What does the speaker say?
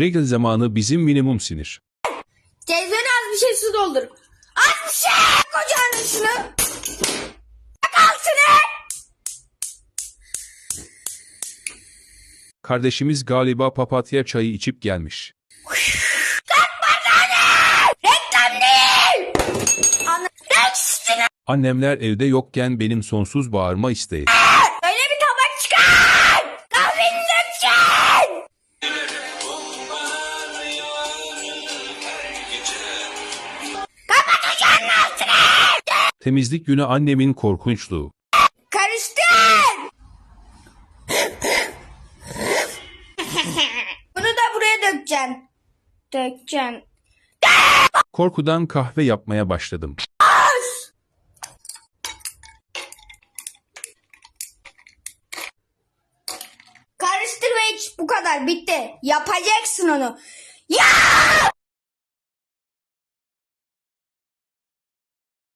Regal zamanı bizim minimum sinir. Televizyona az bir şey su doldur. Az bir şey! Kocanın şunu. Bak altını. Kardeşimiz galiba papatya çayı içip gelmiş. Reklam değil. Ana. Renk üstüne. Annemler evde yokken benim sonsuz bağırma isteği. Temizlik günü annemin korkunçluğu. Karıştır. Bunu da buraya dökeceksin. Dökeceksin. Korkudan kahve yapmaya başladım. Karıştır ve iç. Bu kadar. Bitti. Yapacaksın onu. Ya!